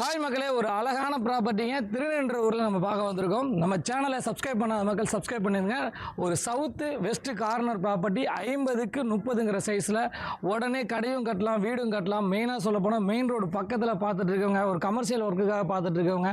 Hi மக்களே ஒரு அழகான ப்ராப்பர்ட்டிங்க திருநென்ற ஊரில் நம்ம பார்க்க வந்திருக்கோம். நம்ம சேனலை சப்ஸ்கிரைப் பண்ணாத மக்கள் சப்ஸ்கிரைப் பண்ணிடுங்க ஒரு சவுத்து வெஸ்ட்டு கார்னர் ப்ராப்பர்ட்டி ஐம்பதுக்கு முப்பதுங்கிற சைஸில் உடனே கடையும் கட்டலாம் வீடும் கட்டலாம். மெயினாக சொல்ல போனால் மெயின் ரோடு பக்கத்தில் பார்த்துட்டு இருக்கவங்க ஒரு கமர்ஷியல் ஒர்க்குக்காக பார்த்துட்டு இருக்கவங்க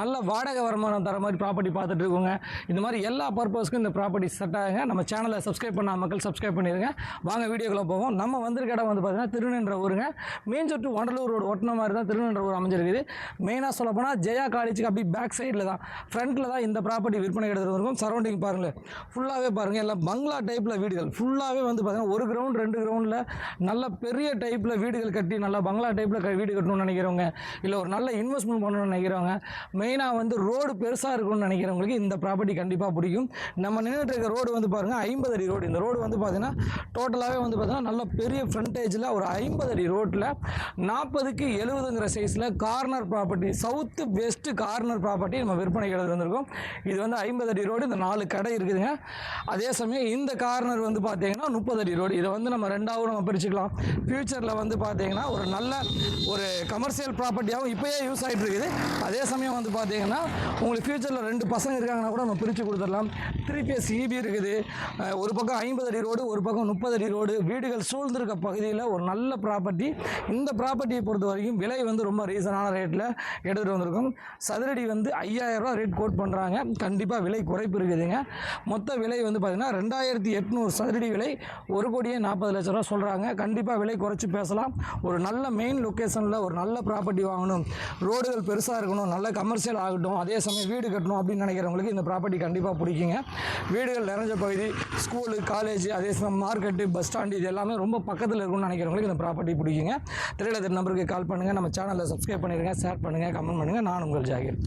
நல்ல வாடகை வருமானம் தர மாதிரி ப்ராப்பர்ட்டி பார்த்துட்டு இருக்கவங்க இந்த மாதிரி எல்லா பர்பஸ்க்கும் இந்த ப்ராப்பர்ட்டி செட் ஆகுங்க. நம்ம சேனலை சப்ஸ்கிரைப் பண்ணாத மக்கள் சப்ஸ்கிரைப் பண்ணிடுங்க வாங்க வீடியோக்குள்ளே போவோம். நம்ம வந்திருக்க இடம் வந்து பார்த்தீங்கன்னா திருநென்ற ஊருங்க. மெயின் சொட்டு வண்டலூர் ரோடு ஒட்டின மாதிரி தான் திருநென்ற ஊர் அமைஞ்சிருக்குது. மெயினாக சொல்ல போனால் ஜெயா காலேஜுக்கு அப்படி பேக் சைடில் தான். ஃப்ரண்ட்டில் தான் இந்த ப்ராப்பர்ட்டி விற்பனை எடுத்துகிட்டு இருக்கும் சரௌண்டிங் பாருங்கள் ஃபுல்லாகவே பாருங்கள் எல்லாம் பங்களா டைப்பில் வீடுகள். ஃபுல்லாகவே வந்து பார்த்தீங்கன்னா ஒரு கிரவுண்ட் ரெண்டு கிரவுண்டில் நல்ல பெரிய டைப்பில் வீடுகள் கட்டி நல்லா பங்களா டைப்பில் வீடு கட்டணும்னு நினைக்கிறவங்க இல்லை ஒரு நல்ல இன்வெஸ்ட்மெண்ட் பண்ணணும்னு நினைக்கிறவங்க மெயினாக வந்து ரோடு பெருசாக இருக்கணும்னு நினைக்கிறவங்களுக்கு இந்த ப்ராப்பர்ட்டி கண்டிப்பாக பிடிக்கும். நம்ம நின்றுட்டு இருக்க ரோடு வந்து பாருங்கள் ஐம்பது அடி ரோடு இந்த ரோடு வந்து பார்த்தீங்கன்னா டோட்டலாகவே வந்து பார்த்தீங்கன்னா நல்ல பெரிய ஃப்ரண்டேஜில் ஒரு ஐம்பது அடி ரோட்டில் நாற்பதுக்கு எழுபதுங்கிற சைஸில் car corner property south west corner property நம்ம விற்பனைக்கு கடை வந்திருக்கோம் இது வந்து ஐம்பது அடி ரோடு இந்த நாலு கடை இருக்குதுங்க. அதே சமயம் இந்த கார்னர் வந்து பார்த்தீங்கன்னா முப்பது அடி ரோடு. இதை வந்து நம்ம ரெண்டாவும் நம்ம பிரிச்சுக்கலாம். ஃப்யூச்சரில் வந்து பார்த்தீங்கன்னா ஒரு நல்ல ஒரு கமர்ஷியல் ப்ராப்பர்ட்டியாகவும் இப்போயே யூஸ் ஆகிட்டு இருக்குது. அதே சமயம் வந்து பார்த்தீங்கன்னா உங்களுக்கு ஃப்யூச்சரில் ரெண்டு பசங்க இருக்காங்கன்னா கூட நம்ம பிரித்து கொடுத்துடலாம். த்ரீ பிஎஸ் இபி இருக்குது. ஒரு பக்கம் ஐம்பது அடி ரோடு ஒரு பக்கம் முப்பது அடி ரோடு. வீடுகள் சூழ்ந்திருக்க பகுதியில் ஒரு நல்ல ப்ராப்பர்ட்டி இந்த ப்ராப்பர்ட்டியை பொறுத்த வரைக்கும் விலை வந்து ரொம்ப ரீசனான ரேட்டில் எடுத்துகிட்டு வந்திருக்கோம். சதுரடி வந்து ஐயாயிரரூவா ரேட் கோட் பண்ணுறாங்க கண்டிப்பாக விலை குறைப்பு இருக்குதுங்க. மொத்த விலை வந்து பார்த்திங்கன்னா ரெண்டாயிரத்தி எட்நூறு சதுரடி விலை ஒரு கோடியே நாற்பது லட்ச ரூபா சொல்கிறாங்க கண்டிப்பாக விலை குறைச்சி பேசலாம். ஒரு நல்ல மெயின் லொக்கேஷனில் ஒரு நல்ல ப்ராப்பர்ட்டி வாங்கணும். ரோடுகள் பெருசாக இருக்கணும். நல்ல கமர்ஷியல் ஆகட்டும். அதே சமயம் வீடு கட்டணும் அப்படின்னு நினைக்கிறவங்களுக்கு இந்த ப்ராப்பர்ட்டி கண்டிப்பாக பிடிக்குங்க. வீடுகள் நிறைஞ்ச பகுதி ஸ்கூலு காலேஜ் அதே சமயம் மார்க்கெட்டு பஸ் ஸ்டாண்டு இது எல்லாமே ரொம்ப பக்கத்தில் இருக்கும்னு நினைக்கிறவங்களுக்கு இந்த ப்ராப்பர்ட்டி பிடிக்குங்க. திரையில நம்பருக்கு கால் பண்ணுங்கள் நம்ம சேனலில் சப்ஸ்கிரைப் பண்ணிடுங்க ஷேர் பண்ணுங்கள் கமெண்ட் பண்ணுங்கள் நான் உங்கள் ஜாகிர்.